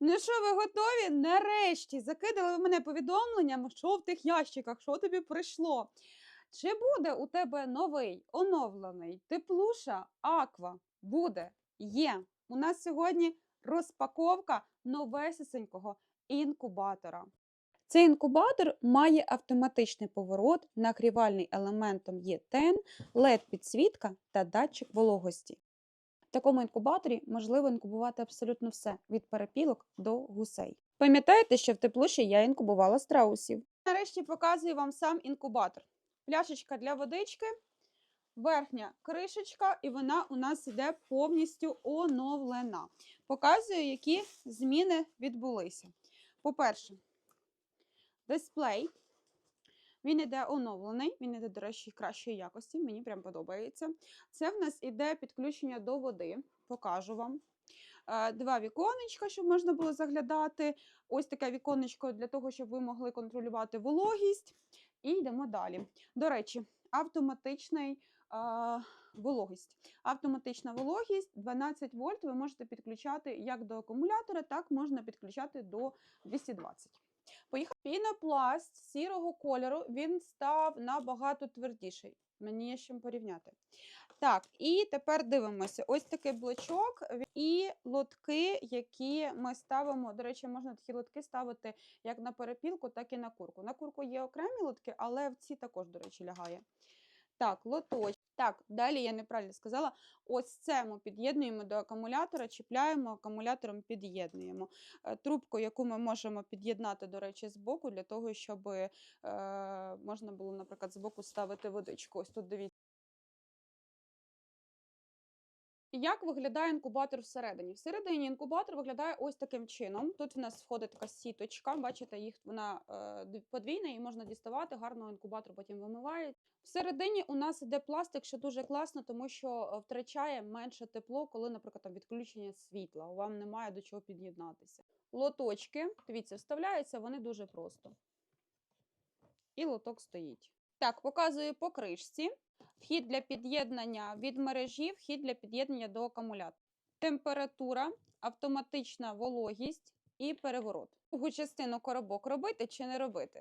Ну що, ви готові? Нарешті закидали ви мене повідомленням, що в тих ящиках, що тобі прийшло. Чи буде у тебе новий оновлений теплуша Аква? Буде, є. У нас сьогодні розпаковка новесенького інкубатора. Цей інкубатор має автоматичний поворот, нагрівальний елементом є тен, LED-підсвітка та датчик вологості. Такому інкубаторі можливо інкубувати абсолютно все від перепілок до гусей. Пам'ятаєте, що в теплуші я інкубувала страусів. Нарешті показую вам сам інкубатор. Пляшечка для водички, верхня кришечка, і вона у нас іде повністю оновлена. Показую, які зміни відбулися. По-перше, дисплей. Він іде оновлений, він іде, до речі, кращої якості, мені прям подобається. Це в нас іде підключення до води, покажу вам. Е, Два віконечка, щоб можна було заглядати. Ось таке віконечко для того, щоб ви могли контролювати вологість. І йдемо далі. До речі, автоматичний е, вологість. Автоматична вологість 12 вольт ви можете підключати як до акумулятора, так можна підключати до 220. Поїхав пінопласт сірого кольору, він став набагато твердіший. Мені є з чим порівняти. Так, і тепер дивимося: ось такий блочок і лотки, які ми ставимо. До речі, можна такі лотки ставити як на перепілку, так і на курку. На курку є окремі лотки, але в ці також, до речі, лягає. Так, лоточок. Так, далі я неправильно сказала. Ось це ми під'єднуємо до акумулятора, чіпляємо, акумулятором під'єднуємо. Е, Трубку, яку ми можемо під'єднати, до речі, з боку, для того, щоб е, можна було, наприклад, з боку ставити водичку. Ось тут дивіться. Як виглядає інкубатор всередині? Всередині інкубатор виглядає ось таким чином. Тут в нас входить така сіточка. Бачите, їх вона е, подвійна і можна діставати. Гарно інкубатор потім вимиває. Всередині у нас іде пластик, що дуже класно, тому що е, втрачає менше тепло, коли, наприклад, там відключення світла. Вам немає до чого під'єднатися. Лоточки, дивіться, вставляються вони дуже просто. І лоток стоїть. Так, показую по кришці. Вхід для під'єднання від мережі, вхід для під'єднання до акумулятора. Температура, автоматична вологість і переворот. Другу частину коробок робити чи не робити?